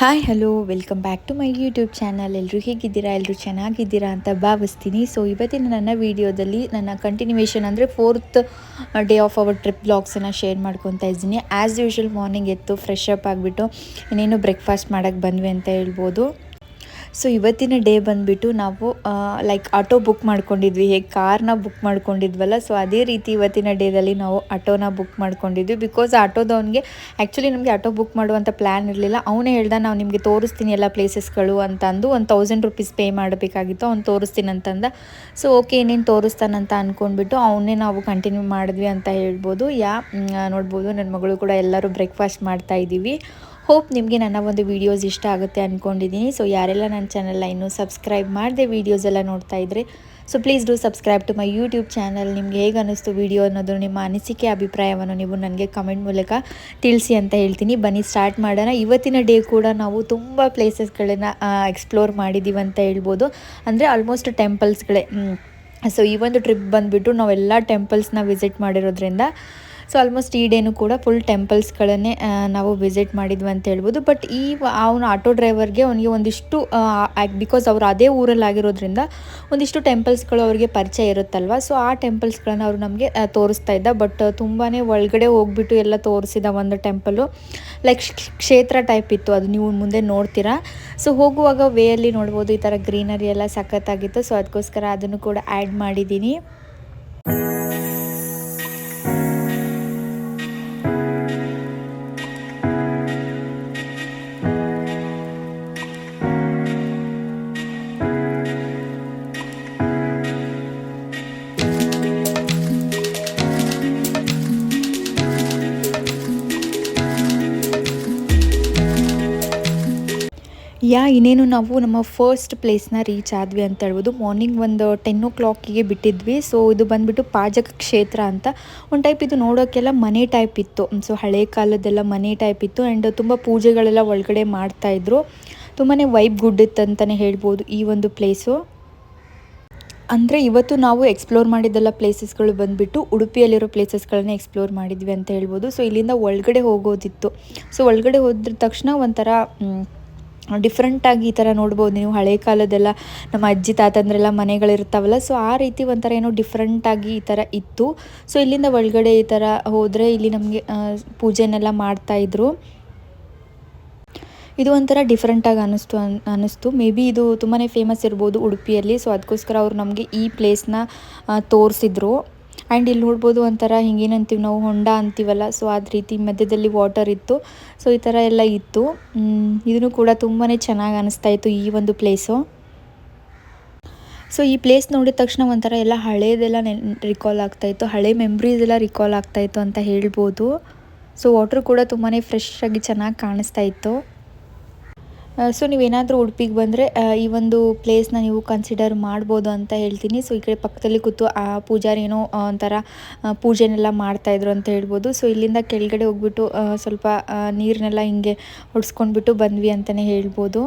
Hi hello welcome back to my YouTube channel ಎಲ್ಲರೂ ಹೇಗಿದ್ದೀರಾ? ಎಲ್ಲರೂ ಚೆನ್ನಾಗಿದ್ದೀರಾ ಅಂತ ಭಾವಿಸ್ತೀನಿ. ಸೊ ಇವತ್ತಿನ ನನ್ನ ವಿಡಿಯೋದಲ್ಲಿ ನನ್ನ ಕಂಟಿನ್ಯೂವೇಷನ್ ಅಂದರೆ fourth day of our trip ಬ್ಲಾಗ್ಸನ್ನು share ಮಾಡ್ಕೊತಾ ಇದ್ದೀನಿ. ಆ್ಯಸ್ ಯೂಶ್ವಲ್ ಮಾರ್ನಿಂಗ್ ಎತ್ತು ಫ್ರೆಶ್ ಅಪ್ ಆಗಿಬಿಟ್ಟು ಇನ್ನೇನು ಬ್ರೇಕ್ಫಾಸ್ಟ್ ಮಾಡೋಕ್ಕೆ ಬಂದ್ವಿ ಅಂತ ಹೇಳ್ಬೋದು. ಸೊ ಇವತ್ತಿನ ಡೇ ಬಂದುಬಿಟ್ಟು ನಾವು ಲೈಕ್ ಆಟೋ ಬುಕ್ ಮಾಡ್ಕೊಂಡಿದ್ವಿ. ಹೇಗೆ ಕಾರ್ನ ಬುಕ್ ಮಾಡ್ಕೊಂಡಿದ್ವಲ್ಲ ಸೊ ಅದೇ ರೀತಿ ಇವತ್ತಿನ ಡೇದಲ್ಲಿ ನಾವು ಆಟೋನ ಬುಕ್ ಮಾಡ್ಕೊಂಡಿದ್ವಿ. ಬಿಕಾಸ್ ಆಟೋದವನಿಗೆ ಆ್ಯಕ್ಚುಲಿ ನಮಗೆ ಆಟೋ ಬುಕ್ ಮಾಡುವಂಥ ಪ್ಲ್ಯಾನ್ ಇರಲಿಲ್ಲ. ಅವನೇ ಹೇಳ್ದ, ನಾವು ನಿಮಗೆ ತೋರಿಸ್ತೀನಿ ಎಲ್ಲ ಪ್ಲೇಸಸ್ಗಳು ಅಂತಂದು ಒಂದು ತೌಸಂಡ್ ರುಪೀಸ್ ಪೇ ಮಾಡಬೇಕಾಗಿತ್ತು. ಅವ್ನು ತೋರಿಸ್ತೀನಿ ಅಂತಂದ. ಸೊ ಓಕೆ ಏನೇನು ತೋರಿಸ್ತಾನಂತ ಅಂದ್ಕೊಂಡ್ಬಿಟ್ಟು ಅವನ್ನೇ ನಾವು ಕಂಟಿನ್ಯೂ ಮಾಡಿದ್ವಿ ಅಂತ ಹೇಳ್ಬೋದು. ಯಾ ನೋಡ್ಬೋದು. ನನ್ನ ಮಗಳು ಕೂಡ ಎಲ್ಲರೂ ಬ್ರೇಕ್ಫಾಸ್ಟ್ ಮಾಡ್ತಾ ಇದ್ದೀವಿ ಹೋಪ್ ನಿಮಗೆ ನನ್ನ ಒಂದು ವೀಡಿಯೋಸ್ ಇಷ್ಟ ಆಗುತ್ತೆ ಅಂದ್ಕೊಂಡಿದ್ದೀನಿ ಸೊ ಯಾರೆಲ್ಲ ನನ್ನ ಚಾನಲ್ನ ಇನ್ನೂ ಸಬ್ಸ್ಕ್ರೈಬ್ ಮಾಡಿದೆ ವೀಡಿಯೋಸ್ ಎಲ್ಲ ನೋಡ್ತಾ ಇದ್ದರೆ so please do subscribe to my YouTube channel ನಿಮ್ಗೆ ಹೇಗೆ ಅನ್ನಿಸ್ತು ವೀಡಿಯೋ ಅನ್ನೋದು, ನಿಮ್ಮ ಅನಿಸಿಕೆ, ಅಭಿಪ್ರಾಯವನ್ನು ನೀವು ನನಗೆ ಕಮೆಂಟ್ ಮೂಲಕ ತಿಳಿಸಿ ಅಂತ ಹೇಳ್ತೀನಿ. ಬನ್ನಿ ಸ್ಟಾರ್ಟ್ ಮಾಡೋಣ. ಇವತ್ತಿನ ಡೇ ಕೂಡ ನಾವು ತುಂಬ ಪ್ಲೇಸಸ್ಗಳನ್ನು ಎಕ್ಸ್ಪ್ಲೋರ್ ಮಾಡಿದ್ದೀವಿ ಅಂತ ಹೇಳ್ಬೋದು. ಅಂದರೆ ಆಲ್ಮೋಸ್ಟ್ ಟೆಂಪಲ್ಸ್ಗಳೇ ಸೊ ಈ ಒಂದು ಟ್ರಿಪ್ ಬಂದುಬಿಟ್ಟು ನಾವೆಲ್ಲ ಟೆಂಪಲ್ಸ್ನ ವಿಸಿಟ್ ಮಾಡಿರೋದ್ರಿಂದ ಸೊ ಆಲ್ಮೋಸ್ಟ್ ಈ ಡೇನು ಕೂಡ ಫುಲ್ ಟೆಂಪಲ್ಸ್ಗಳನ್ನೇ ನಾವು ವಿಸಿಟ್ ಮಾಡಿದ್ವಿ ಅಂತ ಹೇಳ್ಬೋದು. ಬಟ್ ಈ ಅವನು ಆಟೋ ಡ್ರೈವರ್ಗೆ ಅವನಿಗೆ ಒಂದಿಷ್ಟು ಬಿಕಾಸ್ ಅವ್ರು ಅದೇ ಊರಲ್ಲಿ ಆಗಿರೋದ್ರಿಂದ ಒಂದಿಷ್ಟು ಟೆಂಪಲ್ಸ್ಗಳು ಅವರಿಗೆ ಪರಿಚಯ ಇರುತ್ತಲ್ವ? ಸೊ ಆ ಟೆಂಪಲ್ಸ್ಗಳನ್ನ ಅವರು ನಮಗೆ ತೋರಿಸ್ತಾ ಇದ್ದ. ಬಟ್ ತುಂಬಾ ಒಳಗಡೆ ಹೋಗ್ಬಿಟ್ಟು ಎಲ್ಲ ತೋರಿಸಿದ ಒಂದು ಟೆಂಪಲು ಲೈಕ್ ಕ್ಷೇತ್ರ ಟೈಪ್ ಇತ್ತು. ಅದು ನೀವು ಮುಂದೆ ನೋಡ್ತೀರಾ? ಸೊ ಹೋಗುವಾಗ ವೇ ಅಲ್ಲಿ ನೋಡ್ಬೋದು, ಈ ಥರ ಗ್ರೀನರಿ ಎಲ್ಲ ಸಖತ್ತಾಗಿತ್ತು. ಸೊ ಅದಕ್ಕೋಸ್ಕರ ಅದನ್ನು ಕೂಡ ಆ್ಯಡ್ ಮಾಡಿದ್ದೀನಿ. ಇನ್ನೇನು ನಾವು ನಮ್ಮ ಫಸ್ಟ್ ಪ್ಲೇಸ್ನ ರೀಚ್ ಆದ್ವಿ ಅಂತ ಹೇಳ್ಬೋದು. ಮಾರ್ನಿಂಗ್ ಒಂದು ಟೆನ್ ಓ ಕ್ಲಾಕಿಗೆ ಬಿಟ್ಟಿದ್ವಿ. ಸೊ ಇದು ಬಂದುಬಿಟ್ಟು ಪಾಜಕ ಕ್ಷೇತ್ರ ಅಂತ ಒಂದು ಟೈಪ್ ಇದು ನೋಡೋಕ್ಕೆಲ್ಲ ಮನೆ ಟೈಪ್ ಇತ್ತು. ಸೊ ಹಳೆ ಕಾಲದೆಲ್ಲ ಮನೆ ಟೈಪ್ ಇತ್ತು. ಆ್ಯಂಡ್ ತುಂಬ ಪೂಜೆಗಳೆಲ್ಲ ಒಳಗಡೆ ಮಾಡ್ತಾಯಿದ್ರು ತುಂಬಾ ವೈಬ್ ಗುಡ್ ಇತ್ತು ಅಂತಲೇ ಹೇಳ್ಬೋದು ಈ ಒಂದು ಪ್ಲೇಸು ಅಂದರೆ ಇವತ್ತು ನಾವು ಎಕ್ಸ್ಪ್ಲೋರ್ ಮಾಡಿದ್ದೆಲ್ಲ ಪ್ಲೇಸಸ್ಗಳು ಬಂದುಬಿಟ್ಟು ಉಡುಪಿಯಲ್ಲಿರೋ ಪ್ಲೇಸಸ್ಗಳನ್ನೇ ಎಕ್ಸ್ಪ್ಲೋರ್ ಮಾಡಿದ್ವಿ ಅಂತ ಹೇಳ್ಬೋದು. ಸೊ ಇಲ್ಲಿಂದ ಒಳಗಡೆ ಹೋಗೋದಿತ್ತು. ಸೊ ಒಳಗಡೆ ಹೋದ ತಕ್ಷಣ ಒಂಥರ ಡಿಫ್ರೆಂಟಾಗಿ ಈ ಥರ ನೋಡ್ಬೋದು. ನೀವು ಹಳೆ ಕಾಲದೆಲ್ಲ ನಮ್ಮ ಅಜ್ಜಿ, ತಾತಂದ್ರೆಲ್ಲ ಮನೆಗಳಿರ್ತಾವಲ್ಲ ಸೊ ಆ ರೀತಿ ಒಂಥರ ಏನೋ ಡಿಫ್ರೆಂಟಾಗಿ ಈ ಥರ ಇತ್ತು. ಸೊ ಇಲ್ಲಿಂದ ಒಳಗಡೆ ಈ ಥರ ಹೋದರೆ ಇಲ್ಲಿ ನಮಗೆ ಪೂಜೆನೆಲ್ಲ ಮಾಡ್ತಾಯಿದ್ರು ಇದು ಒಂಥರ ಡಿಫ್ರೆಂಟಾಗಿ ಅನ್ನಿಸ್ತು ಅನ್ನಿಸ್ತು. ಮೇ ಬಿ ಇದು ತುಂಬಾ ಫೇಮಸ್ ಇರ್ಬೋದು ಉಡುಪಿಯಲ್ಲಿ ಸೊ ಅದಕ್ಕೋಸ್ಕರ ಅವರು ನಮಗೆ ಈ ಪ್ಲೇಸ್ನ ತೋರಿಸಿದ್ರು. ಆ್ಯಂಡ್ ಇಲ್ಲಿ ನೋಡ್ಬೋದು ಒಂಥರ ಹಿಂಗೇನಂತೀವಿ ನಾವು ಹೊಂಡ ಅಂತೀವಲ್ಲ ಸೊ ಅದ ರೀತಿ ಮಧ್ಯದಲ್ಲಿ ವಾಟರ್ ಇತ್ತು. ಸೊ ಈ ಥರ ಎಲ್ಲ ಇತ್ತು. ಇದನ್ನು ಕೂಡ ತುಂಬಾ ಚೆನ್ನಾಗಿ ಅನಿಸ್ತಾ ಇತ್ತು ಈ ಒಂದು ಪ್ಲೇಸು ಸೊ ಈ ಪ್ಲೇಸ್ ನೋಡಿದ ತಕ್ಷಣ ಒಂಥರ ಎಲ್ಲ ಹಳೇದೆಲ್ಲ ನೆನ್ ರಿಕಾಲ್ ಆಗ್ತಾಯಿತ್ತು ಹಳೆ ಮೆಮ್ರೀಸ್ ಎಲ್ಲ ರಿಕಾಲ್ ಆಗ್ತಾಯಿತ್ತು ಅಂತ ಹೇಳ್ಬೋದು. ಸೊ ವಾಟ್ರ್ ಕೂಡ ತುಂಬಾ ಫ್ರೆಶ್ ಆಗಿ ಚೆನ್ನಾಗಿ ಕಾಣಿಸ್ತಾ ಇತ್ತು. ಸೊ ನೀವೇನಾದರೂ ಉಡುಪಿಗೆ ಬಂದರೆ ಈ ಒಂದು ಪ್ಲೇಸ್ನ ನೀವು ಕನ್ಸಿಡರ್ ಮಾಡ್ಬೋದು ಅಂತ ಹೇಳ್ತೀನಿ. ಸೊ ಈ ಕಡೆ ಪಕ್ಕದಲ್ಲಿ ಕೂತು ಆ ಪೂಜಾರಿ ಏನೋ ಒಂಥರ ಪೂಜೆನೆಲ್ಲ ಮಾಡ್ತಾಯಿದ್ರು ಅಂತ ಹೇಳ್ಬೋದು. ಸೊ ಇಲ್ಲಿಂದ ಕೆಳಗಡೆ ಹೋಗ್ಬಿಟ್ಟು ಸ್ವಲ್ಪ ನೀರನ್ನೆಲ್ಲ ಹಿಂಗೆ ಹೊಡ್ಸ್ಕೊಂಡ್ಬಿಟ್ಟು ಬಂದ್ವಿ ಅಂತಲೇ ಹೇಳ್ಬೋದು.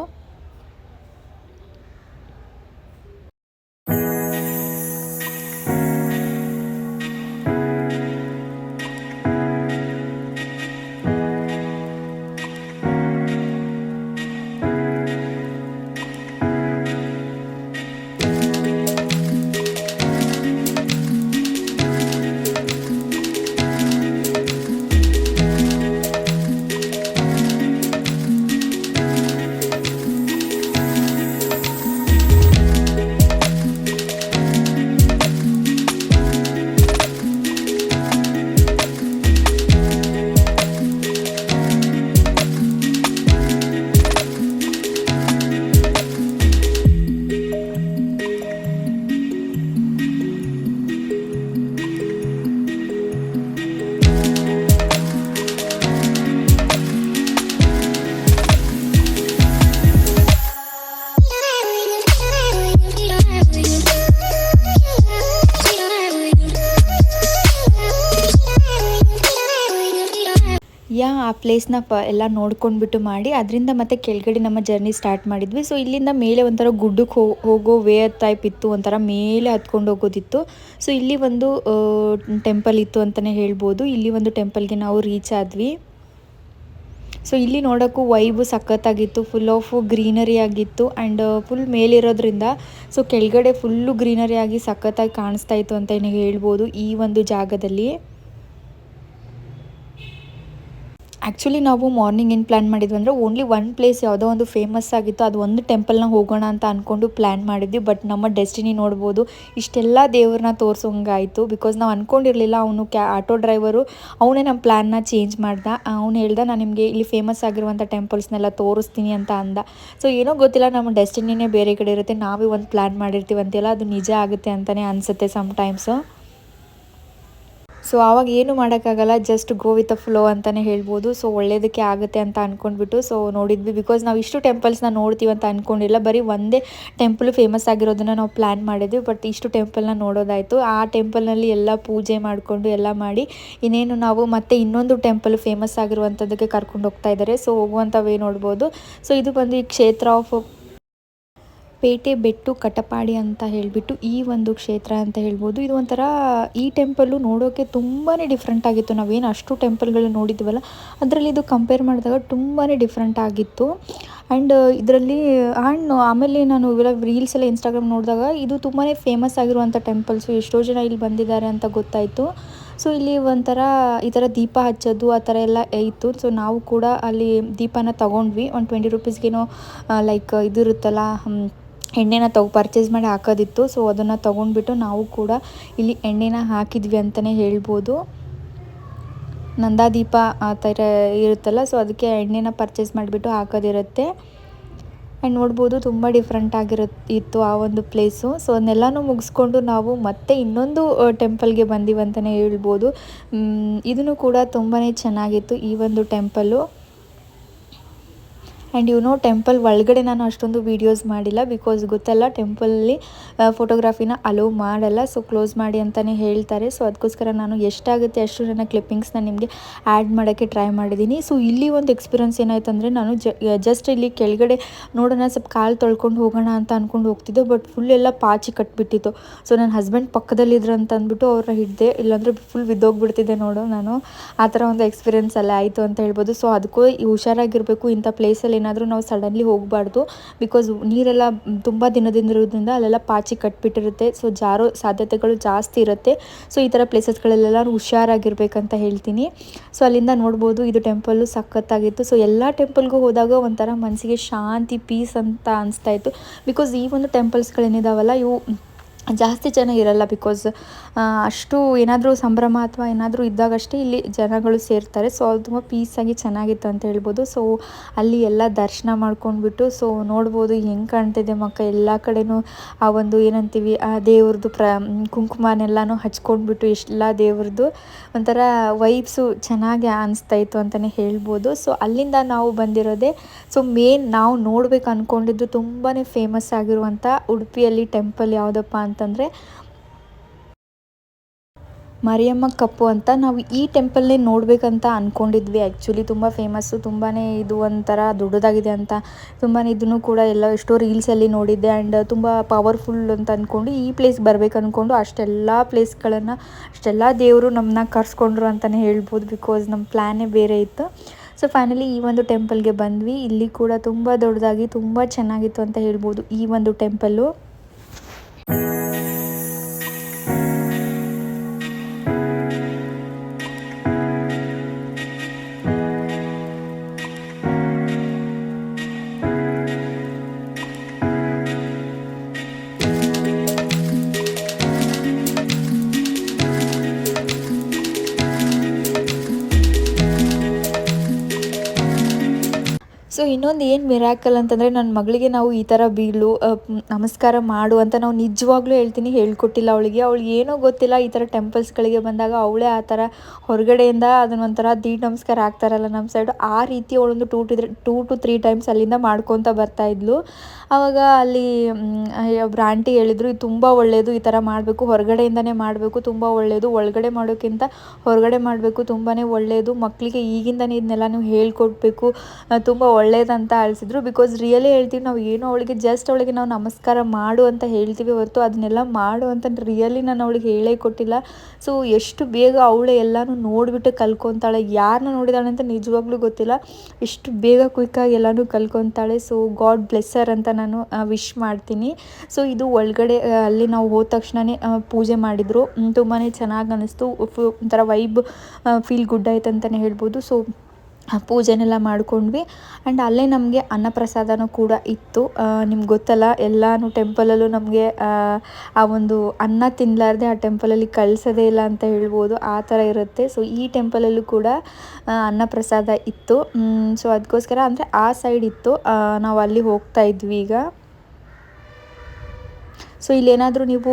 ಯಾ, ಆ ಪ್ಲೇಸ್ನ ಪ, ಎಲ್ಲ ನೋಡ್ಕೊಂಡ್ಬಿಟ್ಟು ಮಾಡಿ, ಅದರಿಂದ ಮತ್ತೆ ಕೆಳಗಡೆ ನಮ್ಮ ಜರ್ನಿ ಸ್ಟಾರ್ಟ್ ಮಾಡಿದ್ವಿ. ಸೊ ಇಲ್ಲಿಂದ ಮೇಲೆ ಒಂಥರ ಗುಡ್ಡಕ್ಕೆ ಹೋಗೋ ವೇ ಟೈಪ್ ಇತ್ತು, ಒಂಥರ ಮೇಲೆ ಹತ್ಕೊಂಡು ಹೋಗೋದಿತ್ತು. ಸೊ ಇಲ್ಲಿ ಒಂದು ಟೆಂಪಲ್ ಇತ್ತು ಅಂತಲೇ ಹೇಳ್ಬೋದು. ಇಲ್ಲಿ ಒಂದು ಟೆಂಪಲ್ಗೆ ನಾವು ರೀಚ್ ಆದ್ವಿ. ಸೊ ಇಲ್ಲಿ ನೋಡೋಕ್ಕೂ ವೈಬು ಸಖತ್ತಾಗಿತ್ತು ಫುಲ್ ಆಫ್ ಗ್ರೀನರಿ ಆಗಿತ್ತು ಆ್ಯಂಡ್ ಫುಲ್ ಮೇಲಿರೋದ್ರಿಂದ ಸೊ ಕೆಳಗಡೆ ಫುಲ್ಲು ಗ್ರೀನರಿ ಆಗಿ ಸಖತ್ತಾಗಿ ಕಾಣಿಸ್ತಾ ಇತ್ತು ಅಂತ ಹೇಳ್ಬೋದು ಈ ಒಂದು ಜಾಗದಲ್ಲಿ. ಆ್ಯಕ್ಚುಲಿ ನಾವು ಮಾರ್ನಿಂಗ್ ಏನು ಪ್ಲ್ಯಾನ್ ಮಾಡಿದ್ವಿ ಅಂದರೆ ಓನ್ಲಿ ಒನ್ ಪ್ಲೇಸ್ ಯಾವುದೋ ಒಂದು ಫೇಮಸ್ ಆಗಿತ್ತು, ಅದು ಒಂದು ಟೆಂಪಲ್ನ ಹೋಗೋಣ ಅಂತ ಅಂದ್ಕೊಂಡು ಪ್ಲ್ಯಾನ್ ಮಾಡಿದ್ವಿ. ಬಟ್ ನಮ್ಮ ಡೆಸ್ಟಿನಿ ನೋಡ್ಬೋದು, ಇಷ್ಟೆಲ್ಲ ದೇವ್ರನ್ನ ತೋರಿಸೋಂಗಾಯಿತು. ಬಿಕಾಸ್ ನಾವು ಅಂದ್ಕೊಂಡಿರಲಿಲ್ಲ ಅವನು ಕ್ಯಾ ಆಟೋ ಡ್ರೈವರು ಅವನೇ ನಮ್ಮ ಪ್ಲ್ಯಾನ್ನ ಚೇಂಜ್ ಮಾಡ್ದ. ಅವನು ಹೇಳ್ದ, ನಾನು ನಿಮಗೆ ಇಲ್ಲಿ ಫೇಮಸ್ ಆಗಿರುವಂಥ ಟೆಂಪಲ್ಸ್ನೆಲ್ಲ ತೋರಿಸ್ತೀನಿ ಅಂತ ಅಂದ. ಸೊ ಏನೋ ಗೊತ್ತಿಲ್ಲ, ನಮ್ಮ ಡೆಸ್ಟಿನಿನೇ ಬೇರೆ ಕಡೆ ಇರುತ್ತೆ. ನಾವೇ ಒಂದು ಪ್ಲ್ಯಾನ್ ಮಾಡಿರ್ತೀವಿ ಅಂತೆಲ್ಲ ಅದು ನಿಜ ಆಗುತ್ತೆ ಅಂತಲೇ ಅನಿಸುತ್ತೆ ಸಮ್ಟೈಮ್ಸು ಸೊ ಆವಾಗ ಏನು ಮಾಡೋಕ್ಕಾಗಲ್ಲ just go with a flow ಅಂತಲೇ ಹೇಳ್ಬೋದು. ಸೊ ಒಳ್ಳೇದಕ್ಕೆ ಆಗುತ್ತೆ ಅಂತ ಅಂದ್ಕೊಂಡ್ಬಿಟ್ಟು ಸೊ ನೋಡಿದ್ವಿ. ಬಿಕಾಸ್ ನಾವು ಇಷ್ಟು ಟೆಂಪಲ್ಸ್ನ ನೋಡ್ತೀವಿ ಅಂತ ಅಂದ್ಕೊಂಡಿಲ್ಲ ಬರೀ ಒಂದೇ ಟೆಂಪಲ್ ಫೇಮಸ್ ಆಗಿರೋದನ್ನು ನಾವು ಪ್ಲ್ಯಾನ್ ಮಾಡಿದ್ವಿ ಬಟ್ ಇಷ್ಟು ಟೆಂಪಲ್ನ ನೋಡೋದಾಯಿತು. ಆ ಟೆಂಪಲ್ನಲ್ಲಿ ಎಲ್ಲ ಪೂಜೆ ಮಾಡಿಕೊಂಡು ಎಲ್ಲ ಮಾಡಿ, ಇನ್ನೇನು ನಾವು ಮತ್ತೆ ಇನ್ನೊಂದು ಟೆಂಪಲ್ ಫೇಮಸ್ ಆಗಿರುವಂಥದ್ದಕ್ಕೆ ಕರ್ಕೊಂಡು ಹೋಗ್ತಾ ಇದ್ದಾರೆ ಸೊ ಹೋಗುವಂಥ ವೇ ನೋಡ್ಬೋದು. ಸೊ ಇದು ಬಂದು ಈ ಕ್ಷೇತ್ರ ಆಫ್ ಪೇಟೆ ಬೆಟ್ಟು ಕಟಪಾಡಿ ಅಂತ ಹೇಳಿಬಿಟ್ಟು ಈ ಒಂದು ಕ್ಷೇತ್ರ ಅಂತ ಹೇಳ್ಬೋದು. ಇದು ಒಂಥರ ಈ ಟೆಂಪಲ್ಲು ನೋಡೋಕ್ಕೆ ತುಂಬಾ ಡಿಫ್ರೆಂಟ್ ಆಗಿತ್ತು. ನಾವೇನು ಅಷ್ಟು ಟೆಂಪಲ್ಗಳು ನೋಡಿದ್ವಲ್ಲ, ಅದರಲ್ಲಿ ಇದು ಕಂಪೇರ್ ಮಾಡಿದಾಗ ತುಂಬಾ ಡಿಫ್ರೆಂಟ್ ಆಗಿತ್ತು. ಆ್ಯಂಡ್ ಇದರಲ್ಲಿ ಆ್ಯಂಡ್ ಆಮೇಲೆ ನಾನು ಇವೆಲ್ಲ ರೀಲ್ಸ್ ಎಲ್ಲ ಇನ್ಸ್ಟಾಗ್ರಾಮ್ ನೋಡಿದಾಗ ಇದು ತುಂಬಾ ಫೇಮಸ್ ಆಗಿರುವಂಥ ಟೆಂಪಲ್ಸು ಎಷ್ಟೋ ಜನ ಇಲ್ಲಿ ಬಂದಿದ್ದಾರೆ ಅಂತ ಗೊತ್ತಾಯಿತು. ಸೊ ಇಲ್ಲಿ ಒಂಥರ ಈ ಥರ ದೀಪ ಹಚ್ಚೋದು, ಆ ಥರ ಎಲ್ಲ ಇತ್ತು. ಸೊ ನಾವು ಕೂಡ ಅಲ್ಲಿ ದೀಪನ ತೊಗೊಂಡ್ವಿ. ಒಂದು ಟ್ವೆಂಟಿ ರುಪೀಸ್ಗೇನೋ ಲೈಕ್ ಇದು ಇರುತ್ತಲ್ಲ ಎಣ್ಣೆನ ತಗೊ ಪರ್ಚೇಸ್ ಮಾಡಿ ಹಾಕೋದಿತ್ತು. ಸೊ ಅದನ್ನು ತೊಗೊಂಡ್ಬಿಟ್ಟು ನಾವು ಕೂಡ ಇಲ್ಲಿ ಎಣ್ಣೆನ ಹಾಕಿದ್ವಿ ಅಂತಲೇ ಹೇಳ್ಬೋದು. ನಂದಾದೀಪ ಆ ಥರ ಇರುತ್ತಲ್ಲ ಸೊ ಅದಕ್ಕೆ ಎಣ್ಣೆನ ಪರ್ಚೇಸ್ ಮಾಡಿಬಿಟ್ಟು ಹಾಕೋದಿರುತ್ತೆ. ಆ್ಯಂಡ್ ನೋಡ್ಬೋದು ತುಂಬ ಡಿಫ್ರೆಂಟ್ ಆಗಿರುತ್ತೆ ಇತ್ತು ಆ ಒಂದು ಪ್ಲೇಸು ಸೊ ಅದನ್ನೆಲ್ಲನೂ ಮುಗಿಸ್ಕೊಂಡು ನಾವು ಮತ್ತೆ ಇನ್ನೊಂದು ಟೆಂಪಲ್ಗೆ ಬಂದಿವಂತಲೇ ಹೇಳ್ಬೋದು. ಇದನ್ನು ಕೂಡ ತುಂಬಾ ಚೆನ್ನಾಗಿತ್ತು ಈ ಒಂದು ಟೆಂಪಲ್ಲು ಆ್ಯಂಡ್ ನೋ ಟೆಂಪಲ್ ಒಳಗಡೆ ನಾನು ಅಷ್ಟೊಂದು ವೀಡಿಯೋಸ್ ಮಾಡಿಲ್ಲ ಬಿಕಾಸ್ ಗೊತ್ತಲ್ಲ ಟೆಂಪಲಲ್ಲಿ ಫೋಟೋಗ್ರಾಫಿನ ಅಲೋ ಮಾಡಲ್ಲ. ಸೊ ಕ್ಲೋಸ್ ಮಾಡಿ ಅಂತಲೇ ಹೇಳ್ತಾರೆ. ಸೊ ಅದಕ್ಕೋಸ್ಕರ ನಾನು ಎಷ್ಟಾಗುತ್ತೆ ಅಷ್ಟು ನನ್ನ ಕ್ಲಿಪ್ಪಿಂಗ್ಸ್ನ ನಿಮಗೆ ಆ್ಯಡ್ ಮಾಡೋಕ್ಕೆ ಟ್ರೈ ಮಾಡಿದ್ದೀನಿ. ಸೊ ಇಲ್ಲಿ ಒಂದು ಎಕ್ಸ್ಪೀರಿಯನ್ಸ್ ಏನಾಯ್ತು ಅಂದರೆ ನಾನು ಜಸ್ಟ್ ಇಲ್ಲಿ ಕೆಳಗಡೆ ನೋಡೋಣ, ಸ್ವಲ್ಪ ಕಾಲು ತೊಳ್ಕೊಂಡು ಹೋಗೋಣ ಅಂತ ಅಂದ್ಕೊಂಡು ಹೋಗ್ತಿದ್ದೆ. ಬಟ್ ಫುಲ್ ಎಲ್ಲ ಪಾಚಿ ಕಟ್ಬಿಟ್ಟಿತ್ತು. ಸೊ ನನ್ನ ಹಸ್ಬೆಂಡ್ ಪಕ್ಕದಲ್ಲಿದ್ರು ಅಂತ ಅಂದ್ಬಿಟ್ಟು ಅವ್ರ ಹಿಡ್ದೆ, ಇಲ್ಲಾಂದರೆ ಫುಲ್ ಬಿದ್ದೋಗ್ಬಿಡ್ತಿದ್ದೆ ನೋಡು ನಾನು. ಆ ಥರ ಒಂದು ಎಕ್ಸ್ಪೀರಿಯನ್ಸ್ ಎಲ್ಲ ಆಯಿತು ಅಂತ ಹೇಳ್ಬೋದು. ಸೊ ಅದಕ್ಕೂ ಹುಷಾರಾಗಿರಬೇಕು ಇಂಥ ಪ್ಲೇಸಲ್ಲಿ ಏನಾದರೂ ನಾವು ಸಡನ್ಲಿ ಹೋಗಬಾರ್ದು. ಬಿಕಾಸ್ ನೀರೆಲ್ಲ ತುಂಬ ದಿನದಿಂದ ಇರೋದ್ರಿಂದ ಅಲ್ಲೆಲ್ಲ ಪಾಚಿ ಕಟ್ಬಿಟ್ಟಿರುತ್ತೆ. ಸೊ ಜಾರೋ ಸಾಧ್ಯತೆಗಳು ಜಾಸ್ತಿ ಇರುತ್ತೆ. ಸೊ ಈ ಥರ ಪ್ಲೇಸಸ್ಗಳಲ್ಲೆಲ್ಲ ಹುಷಾರಾಗಿರ್ಬೇಕಂತ ಹೇಳ್ತೀನಿ. ಸೊ ಅಲ್ಲಿಂದ ನೋಡ್ಬೋದು ಇದು ಟೆಂಪಲ್ಲು ಸಖತ್ತಾಗಿತ್ತು. ಸೊ ಎಲ್ಲ ಟೆಂಪಲ್ಗೂ ಹೋದಾಗ ಒಂಥರ ಮನಸ್ಸಿಗೆ ಶಾಂತಿ ಪೀಸ್ ಅಂತ ಅನಿಸ್ತಾ ಇತ್ತು. ಬಿಕಾಸ್ ಈ ಒಂದು ಟೆಂಪಲ್ಸ್ಗಳೇನಿದಾವಲ್ಲ, ಇವು ಜಾಸ್ತಿ ಜನ ಇರಲ್ಲ ಬಿಕಾಸ್ ಅಷ್ಟು ಏನಾದರೂ ಸಂಭ್ರಮ ಅಥವಾ ಏನಾದರೂ ಇದ್ದಾಗಷ್ಟೇ ಇಲ್ಲಿ ಜನಗಳು ಸೇರ್ತಾರೆ. ಸೊ ಅದು ತುಂಬ ಪೀಸಾಗಿ ಚೆನ್ನಾಗಿತ್ತು ಅಂತ ಹೇಳ್ಬೋದು. ಸೊ ಅಲ್ಲಿ ಎಲ್ಲ ದರ್ಶನ ಮಾಡ್ಕೊಂಡ್ಬಿಟ್ಟು ಸೊ ನೋಡ್ಬೋದು ಹೆಂಗೆ ಕಾಣ್ತಿದೆ ಮಕ್ಕ, ಎಲ್ಲ ಕಡೆನೂ ಆ ಒಂದು ಏನಂತೀವಿ, ಆ ದೇವ್ರದ್ದು ಪ್ರ ಕುಂಕುಮನೆಲ್ಲನೂ ಹಚ್ಕೊಂಡ್ಬಿಟ್ಟು ಎಲ್ಲ ದೇವ್ರದ್ದು ಒಂಥರ ವೈಬ್ಸು ಚೆನ್ನಾಗಿ ಅನಿಸ್ತಾ ಇತ್ತು ಅಂತಲೇ ಹೇಳ್ಬೋದು. ಸೊ ಅಲ್ಲಿಂದ ನಾವು ಬಂದಿರೋದೇ ಸೊ ಮೇನ್ ನಾವು ನೋಡ್ಬೇಕು ಅಂದ್ಕೊಂಡಿದ್ದು ತುಂಬಾ ಫೇಮಸ್ ಆಗಿರುವಂಥ ಉಡುಪಿಯಲ್ಲಿ ಟೆಂಪಲ್ ಯಾವುದಪ್ಪ ಅಂತ ಅಂತಂದರೆ ಮರಿಯಮ್ಮ ಕಪ್ಪು ಅಂತ ನಾವು ಈ ಟೆಂಪಲ್ನೇ ನೋಡಬೇಕಂತ ಅಂದ್ಕೊಂಡಿದ್ವಿ ಆ್ಯಕ್ಚುಲಿ ತುಂಬ ಫೇಮಸ್ಸು ತುಂಬಾ ಇದು ಒಂಥರ ದೊಡ್ಡದಾಗಿದೆ ಅಂತ ತುಂಬಾ ಇದನ್ನು ಕೂಡ ಎಲ್ಲ ಎಷ್ಟೋ ರೀಲ್ಸಲ್ಲಿ ನೋಡಿದ್ದೆ. ಆ್ಯಂಡ್ ತುಂಬ ಪವರ್ಫುಲ್ ಅಂತ ಅಂದ್ಕೊಂಡು ಈ ಪ್ಲೇಸ್ ಬರಬೇಕು ಅಂದ್ಕೊಂಡು ಅಷ್ಟೆಲ್ಲ ಪ್ಲೇಸ್ಗಳನ್ನು ಅಷ್ಟೆಲ್ಲ ದೇವರು ನಮ್ಮನ್ನ ಕರ್ಸ್ಕೊಂಡ್ರು ಅಂತಲೇ ಹೇಳ್ಬೋದು ಬಿಕಾಸ್ ನಮ್ಮ ಪ್ಲ್ಯಾನೇ ಬೇರೆ ಇತ್ತು. ಸೊ ಫೈನಲಿ ಈ ಒಂದು ಟೆಂಪಲ್ಗೆ ಬಂದ್ವಿ. ಇಲ್ಲಿ ಕೂಡ ತುಂಬ ದೊಡ್ಡದಾಗಿ, ತುಂಬ ಚೆನ್ನಾಗಿತ್ತು ಅಂತ ಹೇಳ್ಬೋದು ಈ ಒಂದು ಟೆಂಪಲ್ಲು ಸೊ ಇನ್ನೊಂದು ಏನು ಮಿರಾಕಲ್ ಅಂತಂದರೆ ನನ್ನ ಮಗಳಿಗೆ ನಾವು ಈ ಥರ ಬೀಳು ನಮಸ್ಕಾರ ಮಾಡು ಅಂತ ನಾವು ನಿಜವಾಗ್ಲೂ ಹೇಳ್ತೀನಿ, ಹೇಳ್ಕೊಟ್ಟಿಲ್ಲ ಅವಳಿಗೆ. ಅವಳಿಗೆ ಏನೋ ಗೊತ್ತಿಲ್ಲ ಈ ಥರ ಟೆಂಪಲ್ಸ್ಗಳಿಗೆ ಬಂದಾಗ ಅವಳೇ ಆ ಥರ ಹೊರಗಡೆಯಿಂದ ಅದನ್ನೊಂಥರ ದೀಡ್ ನಮಸ್ಕಾರ ಆಗ್ತಾರಲ್ಲ ನಮ್ಮ ಸೈಡು ಆ ರೀತಿ ಅವಳೊಂದು two to two to three times ಅಲ್ಲಿಂದ ಮಾಡ್ಕೊತ ಬರ್ತಾಯಿದ್ಲು ಆವಾಗ ಅಲ್ಲಿ ಒಬ್ರು ಆಂಟಿ ಹೇಳಿದರು, ಇದು ತುಂಬ ಒಳ್ಳೆಯದು ಈ ಥರ ಮಾಡಬೇಕು, ಹೊರಗಡೆಯಿಂದನೇ ಮಾಡಬೇಕು, ತುಂಬ ಒಳ್ಳೆಯದು ಒಳಗಡೆ ಮಾಡೋಕ್ಕಿಂತ ಹೊರಗಡೆ ಮಾಡಬೇಕು ತುಂಬಾ ಒಳ್ಳೆಯದು ಮಕ್ಕಳಿಗೆ ಈಗಿಂದನೇ ಇದನ್ನೆಲ್ಲ ನೀವು ಹೇಳ್ಕೊಡ್ಬೇಕು ತುಂಬ ಒಳ್ಳೆಯದಂತ ಅಳಿಸಿದ್ರು ಬಿಕಾಸ್ ರಿಯಲಿ ಹೇಳ್ತೀವಿ, ನಾವು ಏನೋ ಅವಳಿಗೆ ಜಸ್ಟ್ ಅವಳಿಗೆ ನಾವು ನಮಸ್ಕಾರ ಮಾಡು ಅಂತ ಹೇಳ್ತೀವಿ ಹೊರತು, ಅದನ್ನೆಲ್ಲ ಮಾಡು ಅಂತ ರಿಯಲಿ ನಾನು ಅವಳಿಗೆ ಹೇಳೇ ಕೊಟ್ಟಿಲ್ಲ. ಸೊ ಎಷ್ಟು ಬೇಗ ಅವಳು ಎಲ್ಲನೂ ನೋಡಿಬಿಟ್ಟು ಕಲ್ಕೊತಾಳೆ ಯಾರನ್ನ ನೋಡಿದಾಳೆ ಅಂತ ನಿಜವಾಗ್ಲೂ ಗೊತ್ತಿಲ್ಲ, ಎಷ್ಟು ಬೇಗ ಕ್ವಿಕ್ಕಾಗಿ ಎಲ್ಲನೂ ಕಲ್ಕೊತಾಳೆ. ಸೊ ಗಾಡ್ ಬ್ಲೆಸ್ಸರ್ ಅಂತ ನಾನು ವಿಶ್ ಮಾಡ್ತೀನಿ. ಸೊ ಇದು ಒಳಗಡೆ ಅಲ್ಲಿ ನಾವು ಹೋದ ತಕ್ಷಣವೇ ಪೂಜೆ ಮಾಡಿದರು. ತುಂಬಾ ಚೆನ್ನಾಗಿ ಅನ್ನಿಸ್ತು ಒಂಥರ ವೈಬ್ ಫೀಲ್ ಗುಡ್ ಆಯ್ತು ಅಂತಲೇ ಹೇಳ್ಬೋದು. ಸೊ ಪೂಜೆನೆಲ್ಲ ಮಾಡ್ಕೊಂಡ್ವಿ. ಆ್ಯಂಡ್ ಅಲ್ಲೇ ನಮಗೆ ಅನ್ನಪ್ರಸಾದನೂ ಕೂಡ ಇತ್ತು. ನಿಮ್ಗೆ ಗೊತ್ತಲ್ಲ, ಎಲ್ಲಾನು ಟೆಂಪಲಲ್ಲೂ ನಮಗೆ, ಆ ಒಂದು ಅನ್ನ ತಿನ್ನಲಾರ್ದೆ ಆ ಟೆಂಪಲಲ್ಲಿ ಕಳಿಸೋದೇ ಇಲ್ಲ ಅಂತ ಹೇಳ್ಬೋದು. ಆ ಥರ ಇರುತ್ತೆ. ಸೊ ಈ ಟೆಂಪಲಲ್ಲೂ ಕೂಡ ಅನ್ನಪ್ರಸಾದ ಇತ್ತು. ಸೊ ಅದಕ್ಕೋಸ್ಕರ ಅಂದರೆ ಆ ಸೈಡ್ ಇತ್ತು. ನಾವು ಅಲ್ಲಿ ಹೋಗ್ತಾ ಇದ್ವಿ ಈಗ. ಸೊ ಇಲ್ಲೇನಾದರೂ ನೀವು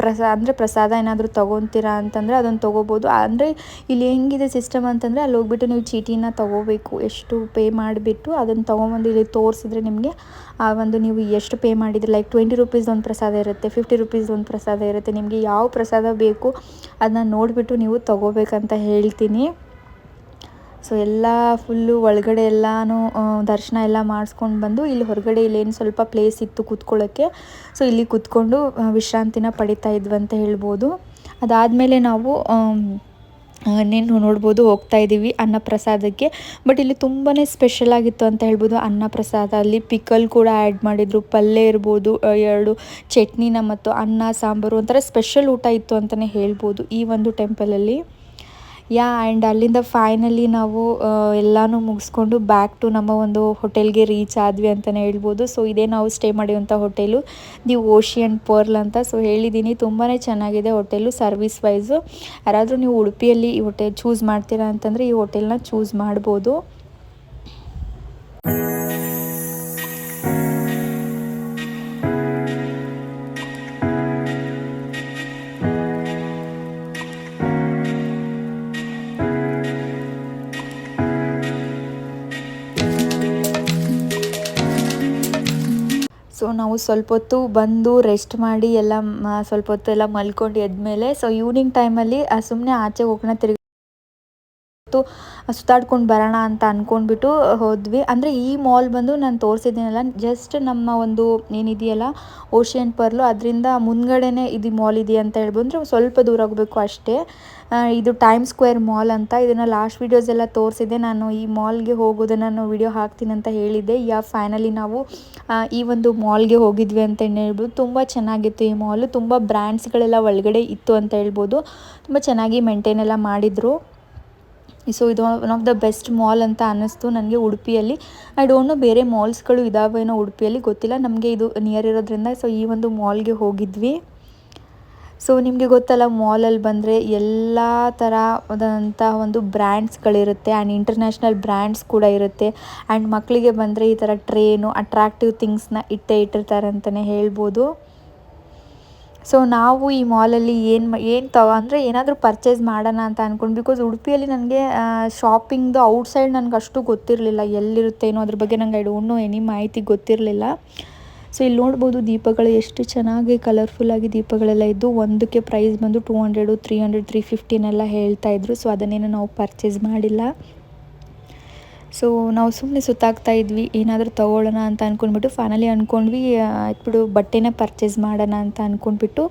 ಪ್ರಸಾ, ಅಂದರೆ ಪ್ರಸಾದ ಏನಾದರೂ ತೊಗೊತೀರಾ ಅಂತಂದರೆ ಅದನ್ನು ತೊಗೋಬೋದು. ಅಂದರೆ ಇಲ್ಲಿ ಹೆಂಗಿದೆ ಸಿಸ್ಟಮ್ ಅಂತಂದರೆ ಅಲ್ಲಿ ಹೋಗ್ಬಿಟ್ಟು ನೀವು ಚೀಟಿನ ತೊಗೋಬೇಕು. ಎಷ್ಟು ಪೇ ಮಾಡಿಬಿಟ್ಟು ಅದನ್ನು ತೊಗೊಂಬಂದು ಇಲ್ಲಿ ತೋರಿಸಿದ್ರೆ ನಿಮಗೆ ಆ ಒಂದು ನೀವು ಎಷ್ಟು ಪೇ ಮಾಡಿದ್ರೆ ಲೈಕ್ ಟ್ವೆಂಟಿ ರುಪೀಸ್ ಒಂದು ಪ್ರಸಾದ ಇರುತ್ತೆ ಫಿಫ್ಟಿ ರುಪೀಸ್ ಒಂದು ಪ್ರಸಾದ ಇರುತ್ತೆ, ನಿಮಗೆ ಯಾವ ಪ್ರಸಾದ ಬೇಕು ಅದನ್ನ ನೋಡಿಬಿಟ್ಟು ನೀವು ತೊಗೋಬೇಕಂತ ಹೇಳ್ತೀನಿ. ಸೊ ಎಲ್ಲ ಫುಲ್ಲು ಒಳಗಡೆ ಎಲ್ಲನೂ ದರ್ಶನ ಎಲ್ಲ ಮಾಡಿಸ್ಕೊಂಡು ಬಂದು ಇಲ್ಲಿ ಹೊರಗಡೆ ಇಲ್ಲೇನು ಸ್ವಲ್ಪ ಪ್ಲೇಸ್ ಇತ್ತು ಕೂತ್ಕೊಳ್ಳೋಕ್ಕೆ ಸೊ ಇಲ್ಲಿ ಕೂತ್ಕೊಂಡು ವಿಶ್ರಾಂತಿನ ಪಡಿತಾ ಇದ್ವಿ ಅಂತ ಹೇಳ್ಬೋದು. ಅದಾದಮೇಲೆ ನಾವು ಇನ್ನೇನು ನೋಡ್ಬೋದು, ಹೋಗ್ತಾ ಇದ್ದೀವಿ ಅನ್ನಪ್ರಸಾದಕ್ಕೆ. ಬಟ್ ಇಲ್ಲಿ ತುಂಬಾ ಸ್ಪೆಷಲ್ ಆಗಿತ್ತು ಅಂತ ಹೇಳ್ಬೋದು ಅನ್ನಪ್ರಸಾದ. ಅಲ್ಲಿ ಪಿಕಲ್ ಕೂಡ ಆ್ಯಡ್ ಮಾಡಿದರು, ಪಲ್ಯ ಇರ್ಬೋದು ಎರಡು, ಚಟ್ನಿನ ಮತ್ತು ಅನ್ನ, ಸಾಂಬಾರು ಒಂಥರ ಸ್ಪೆಷಲ್ ಊಟ ಇತ್ತು ಅಂತಲೇ ಹೇಳ್ಬೋದು ಈ ಒಂದು ಟೆಂಪಲಲ್ಲಿ ಯಾ ಆ್ಯಂಡ್ ಅಲ್ಲಿಂದ ಫೈನಲಿ ನಾವು ಎಲ್ಲನೂ ಮುಗಿಸ್ಕೊಂಡು ಬ್ಯಾಕ್ ಟು ನಮ್ಮ ಒಂದು ಹೋಟೆಲ್ಗೆ ರೀಚ್ ಆದ್ವಿ ಅಂತಲೇ ಹೇಳ್ಬೋದು. ಸೊ ಇದೇ ನಾವು ಸ್ಟೇ ಮಾಡಿರುವಂಥ ಹೋಟೆಲು ದಿ ಓಷಿಯನ್ ಪರ್ಲ್ ಅಂತ. ಸೊ ಹೇಳಿದ್ದೀನಿ ತುಂಬಾ ಚೆನ್ನಾಗಿದೆ ಹೋಟೆಲು ಸರ್ವಿಸ್ ವೈಸು ಯಾರಾದರೂ ನೀವು ಉಡುಪಿಯಲ್ಲಿ ಈ ಹೋಟೆಲ್ ಚೂಸ್ ಮಾಡ್ತೀರಾ ಅಂತಂದರೆ ಈ ಹೋಟೆಲ್ನ ಚೂಸ್ ಮಾಡ್ಬೋದು. ನಾವು ಸ್ವಲ್ಪ ಹೊತ್ತು ಬಂದು ರೆಸ್ಟ್ ಮಾಡಿ ಎಲ್ಲ ಸ್ವಲ್ಪ ಹೊತ್ತು ಎಲ್ಲ ಮಲ್ಕೊಂಡು ಎದ್ಮೇಲೆ ಸೊ ಈವ್ನಿಂಗ್ ಟೈಮಲ್ಲಿ ಸುಮ್ಮನೆ ಆಚೆ ಹೋಗೋಣ ತಿರುಗಿ ಸುತ್ತಾಡ್ಕೊಂಡು ಬರೋಣ ಅಂತ ಅಂದ್ಕೊಂಡ್ಬಿಟ್ಟು ಹೋದ್ವಿ. ಅಂದರೆ ಈ ಮಾಲ್ ಬಂದು ನಾನು ತೋರಿಸಿದ್ದೀನಲ್ಲ ಜಸ್ಟ್ ನಮ್ಮ ಒಂದು ಏನಿದೆಯಲ್ಲ ಓಷಿಯನ್ ಪರ್ಲು ಅದರಿಂದ ಮುಂದ್ಗಡೆನೇ ಇದು ಮಾಲ್ ಇದೆಯಾ ಅಂತ ಹೇಳ್ಬೋದು. ಅಂದರೆ ಸ್ವಲ್ಪ ದೂರ ಹೋಗಬೇಕು ಅಷ್ಟೇ. ಇದು ಟೈಮ್ ಸ್ಕ್ವೇರ್ ಮಾಲ್ ಅಂತ ಇದನ್ನು ಲಾಸ್ಟ್ ವೀಡಿಯೋಸ್ ಎಲ್ಲ ತೋರಿಸಿದೆ ನಾನು ಈ ಮಾಲ್ಗೆ ಹೋಗೋದನ್ನು ನಾನು ವಿಡಿಯೋ ಹಾಕ್ತೀನಿ ಅಂತ ಹೇಳಿದ್ದೆ. ಯಾ ಫೈನಲಿ ನಾವು ಈ ಒಂದು ಮಾಲ್ಗೆ ಹೋಗಿದ್ವಿ ಅಂತ ಹೇಳ್ಬೋದು. ತುಂಬ ಚೆನ್ನಾಗಿತ್ತು ಈ ಮಾಲು ತುಂಬ ಬ್ರ್ಯಾಂಡ್ಸ್ಗಳೆಲ್ಲ ಒಳಗಡೆ ಇತ್ತು ಅಂತ ಹೇಳ್ಬೋದು. ತುಂಬ ಚೆನ್ನಾಗಿ ಮೇಂಟೈನ್ ಎಲ್ಲ ಮಾಡಿದರು. ಸೊ ಇದು one of the best mall ಅಂತ ಅನ್ನಿಸ್ತು ನನಗೆ ಉಡುಪಿಯಲ್ಲಿ. ಐ ಡೋಂಟ್ ನೋ ಬೇರೆ ಮಾಲ್ಸ್ಗಳು ಇದಾವೇನೋ ಉಡುಪಿಯಲ್ಲಿ, ಗೊತ್ತಿಲ್ಲ. ನಮಗೆ ಇದು ನಿಯರ್ ಇರೋದ್ರಿಂದ ಸೊ ಈ ಒಂದು ಮಾಲ್ಗೆ ಹೋಗಿದ್ವಿ. ಸೊ ನಿಮಗೆ ಗೊತ್ತಲ್ಲ ಮಾಲಲ್ಲಿ ಬಂದರೆ ಎಲ್ಲ ಥರದಂಥ ಒಂದು ಬ್ರ್ಯಾಂಡ್ಸ್ಗಳಿರುತ್ತೆ ಆ್ಯಂಡ್ ಇಂಟರ್ನ್ಯಾಷನಲ್ ಬ್ರ್ಯಾಂಡ್ಸ್ ಕೂಡ ಇರುತ್ತೆ. ಆ್ಯಂಡ್ ಮಕ್ಕಳಿಗೆ ಬಂದರೆ ಈ ಥರ ಟ್ರೇನು ಅಟ್ರಾಕ್ಟಿವ್ ಥಿಂಗ್ಸ್ನ ಇಟ್ಟೇ ಇಟ್ಟಿರ್ತಾರೆ ಅಂತಲೇ ಹೇಳ್ಬೋದು. ಸೊ ನಾವು ಈ ಮಾಲಲ್ಲಿ ಏನು ಏನು ತಗೋ ಅಂದರೆ ಏನಾದರೂ ಪರ್ಚೇಸ್ ಮಾಡೋಣ ಅಂತ ಅಂದ್ಕೊಂಡು ಬಿಕಾಸ್ ಉಡುಪಿಯಲ್ಲಿ ನನಗೆ ಶಾಪಿಂಗ್ದು ಔಟ್ಸೈಡ್ ನನಗೆ ಅಷ್ಟು ಗೊತ್ತಿರಲಿಲ್ಲ. ಎಲ್ಲಿರುತ್ತೇನೋ ಅದ್ರ ಬಗ್ಗೆ ನಂಗೆ ಐ ಡೋಂಟ್ ನೋ ಎನಿ ಮಾಹಿತಿ ಗೊತ್ತಿರಲಿಲ್ಲ. ಸೊ ಇಲ್ಲಿ ನೋಡ್ಬೋದು ದೀಪಗಳು ಎಷ್ಟು ಚೆನ್ನಾಗಿ ಕಲರ್ಫುಲ್ಲಾಗಿ ದೀಪಗಳೆಲ್ಲ ಇದ್ದು, ಒಂದಕ್ಕೆ ಪ್ರೈಸ್ ಬಂದು two hundred three hundred three ಫಿಫ್ಟಿನೆಲ್ಲ ಹೇಳ್ತಾ ಇದ್ರು. ಸೊ ಅದನ್ನೇನು ನಾವು ಪರ್ಚೇಸ್ ಮಾಡಿಲ್ಲ. ಸೊ ನಾವು ಸುಮ್ಮನೆ ಸುತ್ತಾಗ್ತಾ ಇದ್ವಿ, ಏನಾದರೂ ತೊಗೊಳ್ಳೋಣ ಅಂತ ಅಂದ್ಕೊಂಡ್ಬಿಟ್ಟು ಫೈನಲಿ ಅಂದ್ಕೊಂಡ್ವಿ ಆಯ್ತು ಬಟ್ಟೆನೇ ಪರ್ಚೇಸ್ ಮಾಡೋಣ ಅಂತ ಅಂದ್ಕೊಂಡ್ಬಿಟ್ಟು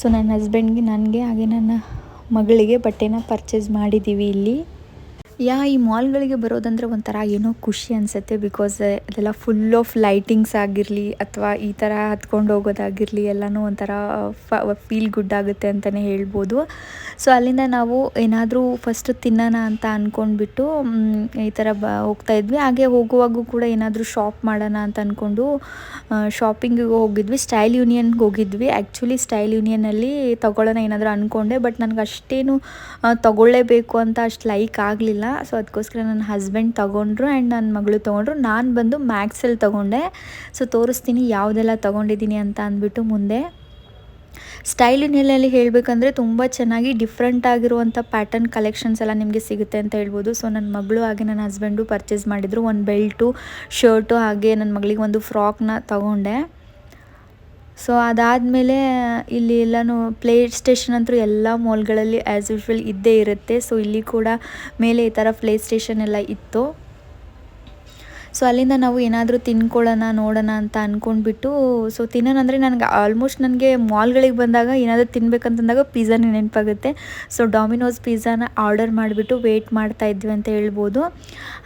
ಸೊ ನನ್ನ ಹಸ್ಬೆಂಡ್ಗೆ ನನಗೆ ಹಾಗೆ ನನ್ನ ಮಗಳಿಗೆ ಬಟ್ಟೆನ ಪರ್ಚೇಸ್ ಮಾಡಿದ್ದೀವಿ ಇಲ್ಲಿ. ಯಾ, ಈ ಮಾಲ್ಗಳಿಗೆ ಬರೋದಂದ್ರೆ ಒಂಥರ ಏನೋ ಖುಷಿ ಅನಿಸುತ್ತೆ ಬಿಕಾಸ್ ಅದೆಲ್ಲ ಫುಲ್ ಆಫ್ ಲೈಟಿಂಗ್ಸ್ ಆಗಿರಲಿ ಅಥವಾ ಈ ಥರ ಹತ್ಕೊಂಡು ಹೋಗೋದಾಗಿರಲಿ ಎಲ್ಲನೂ ಒಂಥರ ಫೀಲ್ ಗುಡ್ ಆಗುತ್ತೆ ಅಂತಲೇ ಹೇಳ್ಬೋದು. ಸೊ ಅಲ್ಲಿಂದ ನಾವು ಏನಾದರೂ ಫಸ್ಟ್ ತಿನ್ನೋಣ ಅಂತ ಅಂದ್ಕೊಂಡ್ಬಿಟ್ಟು ಈ ಥರ ಬ, ಹೋಗ್ತಾ ಇದ್ವಿ. ಹಾಗೆ ಹೋಗುವಾಗೂ ಕೂಡ ಏನಾದರೂ ಶಾಪ್ ಮಾಡೋಣ ಅಂತ ಅಂದ್ಕೊಂಡು ಶಾಪಿಂಗಿಗೆ ಹೋಗಿದ್ವಿ. ಸ್ಟೈಲ್ ಯೂನಿಯನ್ಗೆ ಹೋಗಿದ್ವಿ. ಆ್ಯಕ್ಚುಲಿ ಸ್ಟೈಲ್ ಯೂನಿಯನಲ್ಲಿ ತಗೊಳ್ಳೋಣ ಏನಾದರೂ ಅಂದ್ಕೊಂಡೆ ಬಟ್ ನನಗೆ ಅಷ್ಟೇನು ತಗೊಳ್ಳೇಬೇಕು ಅಂತ ಅಷ್ಟು ಲೈಕ್ ಆಗಲಿಲ್ಲ. ಸೊ ಅದಕ್ಕೋಸ್ಕರ ನನ್ನ ಹಸ್ಬೆಂಡ್ ತೊಗೊಂಡ್ರು ಆ್ಯಂಡ್ ನನ್ನ ಮಗಳು ತೊಗೊಂಡ್ರು. ನಾನು ಬಂದು ಮ್ಯಾಕ್ಸಲ್ಲಿ ತೊಗೊಂಡೆ. ಸೊ ತೋರಿಸ್ತೀನಿ ಯಾವುದೆಲ್ಲ ತೊಗೊಂಡಿದ್ದೀನಿ ಅಂತ ಅಂದ್ಬಿಟ್ಟು ಮುಂದೆ. ಸ್ಟೈಲಿನಲ್ಲಿ ಹೇಳಬೇಕಂದ್ರೆ ತುಂಬ ಚೆನ್ನಾಗಿ ಡಿಫ್ರೆಂಟ್ ಆಗಿರುವಂಥ ಪ್ಯಾಟರ್ನ್ ಕಲೆಕ್ಷನ್ಸ್ ಎಲ್ಲ ನಿಮಗೆ ಸಿಗುತ್ತೆ ಅಂತ ಹೇಳ್ಬೋದು. ಸೊ ನನ್ನ ಮಗಳು ಹಾಗೆ ನನ್ನ ಹಸ್ಬೆಂಡು ಪರ್ಚೇಸ್ ಮಾಡಿದರು. ಒಂದು ಬೆಲ್ಟು ಶರ್ಟು ಹಾಗೆ ನನ್ನ ಮಗಳಿಗೆ ಒಂದು ಫ್ರಾಕ್ನ ತಗೊಂಡೆ. ಸೊ ಅದಾದಮೇಲೆ, ಇಲ್ಲಿ ಎಲ್ಲನೂ ಪ್ಲೇ ಸ್ಟೇಷನ್ ಅಂತೂ ಎಲ್ಲ ಮಾಲ್ಗಳಲ್ಲಿ ಆ್ಯಸ್ ಯೂಶ್ವಲ್ ಇದ್ದೇ ಇರುತ್ತೆ. ಸೊ ಇಲ್ಲಿ ಕೂಡ ಮೇಲೆ ಈ ಥರ ಪ್ಲೇ ಸ್ಟೇಷನ್ ಎಲ್ಲ ಇತ್ತು. ಸೊ ಅಲ್ಲಿಂದ ನಾವು ಏನಾದರೂ ತಿನ್ಕೊಳ್ಳೋಣ, ನೋಡೋಣ ಅಂತ ಅಂದ್ಕೊಂಡ್ಬಿಟ್ಟು ಸೊ ತಿನ್ನೋಣ ಅಂದರೆ ನನಗೆ ಆಲ್ಮೋಸ್ಟ್ ನನಗೆ ಮಾಲ್ಗಳಿಗೆ ಬಂದಾಗ ಏನಾದರೂ ತಿನ್ಬೇಕಂತಂದಾಗ ಪಿಜ್ಜಾನೇ ನೆನಪಾಗುತ್ತೆ. ಸೊ ಡಾಮಿನೋಸ್ ಪಿಜ್ಜಾನ ಆರ್ಡರ್ ಮಾಡಿಬಿಟ್ಟು ವೆಯ್ಟ್ ಮಾಡ್ತಾ ಇದ್ವಿ ಅಂತ ಹೇಳ್ಬೋದು.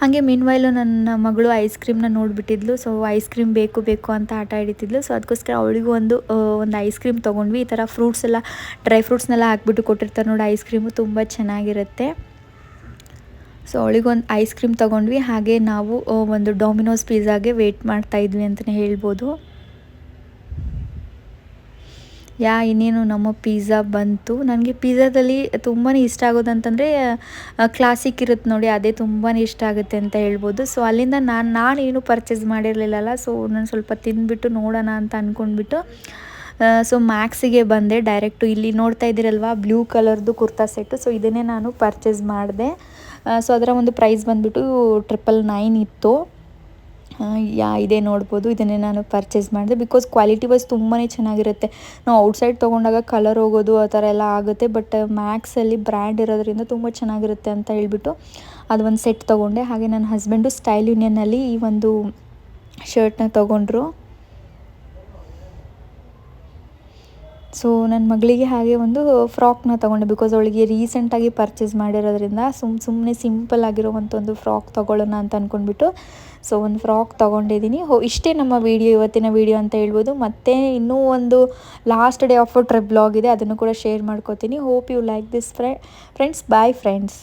ಹಾಗೆ ಮೀನ್ವೈಲು ನನ್ನ ಮಗಳು ಐಸ್ ಕ್ರೀಮ್ನ ನೋಡಿಬಿಟ್ಟಿದ್ಲು. ಸೊ ಐಸ್ ಕ್ರೀಮ್ ಬೇಕು ಬೇಕು ಅಂತ ಆಟ ಹಿಡಿತಿದ್ಲು. ಸೊ ಅದಕ್ಕೋಸ್ಕರ ಅವಳಿಗೂ ಒಂದು ಒಂದು ಐಸ್ ಕ್ರೀಮ್ ತೊಗೊಂಡ್ವಿ. ಈ ಥರ ಫ್ರೂಟ್ಸ್ ಎಲ್ಲ ಡ್ರೈ ಫ್ರೂಟ್ಸ್ನೆಲ್ಲ ಹಾಕ್ಬಿಟ್ಟು ಕೊಟ್ಟಿರ್ತಾರೆ ನೋಡಿ ಐಸ್ ಕ್ರೀಮು ತುಂಬ ಚೆನ್ನಾಗಿರುತ್ತೆ. ಸೊ ಅವಳಿಗೊಂದು ಐಸ್ ಕ್ರೀಮ್ ತೊಗೊಂಡ್ವಿ. ಹಾಗೆ ನಾವು ಒಂದು ಡೊಮಿನೋಸ್ ಪಿಜ್ಜಾಗೆ ವೆಯ್ಟ್ ಮಾಡ್ತಾ ಇದ್ವಿ ಅಂತಲೇ ಹೇಳ್ಬೋದು. ಯಾ, ಇನ್ನೇನು ನಮ್ಮ ಪಿಜ್ಜಾ ಬಂತು. ನನಗೆ ಪಿಜ್ಜಾದಲ್ಲಿ ತುಂಬಾ ಇಷ್ಟ ಆಗೋದಂತಂದರೆ ಕ್ಲಾಸಿಕ್ ಇರುತ್ತೆ ನೋಡಿ, ಅದೇ ತುಂಬಾ ಇಷ್ಟ ಆಗುತ್ತೆ ಅಂತ ಹೇಳ್ಬೋದು. ಸೊ, ಅಲ್ಲಿಂದ ನಾನು ನಾನೇನು ಪರ್ಚೇಸ್ ಮಾಡಿರಲಿಲ್ಲಲ್ಲ, ಸೊ, ನಾನು ಸ್ವಲ್ಪ ತಿಂದ್ಬಿಟ್ಟು ನೋಡೋಣ ಅಂತ ಅಂದ್ಕೊಂಡ್ಬಿಟ್ಟು ಸೊ ಮ್ಯಾಕ್ಸಿಗೆ ಬಂದೆ. ಡೈರೆಕ್ಟು ಇಲ್ಲಿ ನೋಡ್ತಾ ಇದ್ದೀರಲ್ವ ಬ್ಲೂ ಕಲರ್ದು ಕುರ್ತಾ ಸೆಟ್ಟು ಸೊ, ಇದನ್ನೇ ನಾನು ಪರ್ಚೇಸ್ ಮಾಡಿದೆ. ಸೊ ಅದರ ಒಂದು ಪ್ರೈಸ್ ಬಂದುಬಿಟ್ಟು ಟ್ರಿಪಲ್ ನೈನ್ ಇತ್ತು. ಯಾ, ಇದೇ ನೋಡ್ಬೋದು. ಇದನ್ನೇ ನಾನು ಪರ್ಚೇಸ್ ಮಾಡಿದೆ. ಬಿಕಾಸ್ ಕ್ವಾಲಿಟಿ ವೈಸ್ ತುಂಬಾ ಚೆನ್ನಾಗಿರುತ್ತೆ. ನಾವು ಔಟ್ಸೈಡ್ ತೊಗೊಂಡಾಗ ಕಲರ್ ಹೋಗೋದು, ಆ ಥರ ಎಲ್ಲ ಆಗುತ್ತೆ. ಬಟ್ ಮ್ಯಾಕ್ಸಲ್ಲಿ ಬ್ರ್ಯಾಂಡ್ ಇರೋದ್ರಿಂದ ತುಂಬ ಚೆನ್ನಾಗಿರುತ್ತೆ ಅಂತ ಹೇಳ್ಬಿಟ್ಟು ಅದು ಒಂದು ಸೆಟ್ ತೊಗೊಂಡೆ. ಹಾಗೆ ನನ್ನ ಹಸ್ಬೆಂಡು ಸ್ಟೈಲ್ ಯೂನಿಯನ್ನಲ್ಲಿ ಈ ಒಂದು ಶರ್ಟ್ನ ತೊಗೊಂಡ್ರು. ಸೊ ನನ್ನ ಮಗಳಿಗೆ ಹಾಗೆ ಒಂದು ಫ್ರಾಕ್ನ ತೊಗೊಂಡೆ ಬಿಕಾಸ್ ಅವಳಿಗೆ ರೀಸೆಂಟಾಗಿ ಪರ್ಚೇಸ್ ಮಾಡಿರೋದ್ರಿಂದ ಸುಮ್ ಸುಮ್ಮನೆ ಸಿಂಪಲ್ ಆಗಿರೋವಂಥ ಒಂದು ಫ್ರಾಕ್ ತೊಗೊಳ್ಳೋಣ ಅಂತ ಅಂದ್ಕೊಂಡ್ಬಿಟ್ಟು ಸೊ ಒಂದು ಫ್ರಾಕ್ ತೊಗೊಂಡಿದ್ದೀನಿ. ಹೋ, ಇಷ್ಟೇ ನಮ್ಮ ವೀಡಿಯೋ ಇವತ್ತಿನ ವೀಡಿಯೋ ಅಂತ ಹೇಳ್ಬೋದು. ಮತ್ತು ಇನ್ನೂ ಒಂದು last day of trip blog ಇದೆ, ಅದನ್ನು ಕೂಡ ಶೇರ್ ಮಾಡ್ಕೋತೀನಿ. ಹೋಪ್ ಯು ಲೈಕ್ ದಿಸ್ ಫ್ರೆ ಫ್ರೆಂಡ್ಸ್ ಬಾಯ್ ಫ್ರೆಂಡ್ಸ್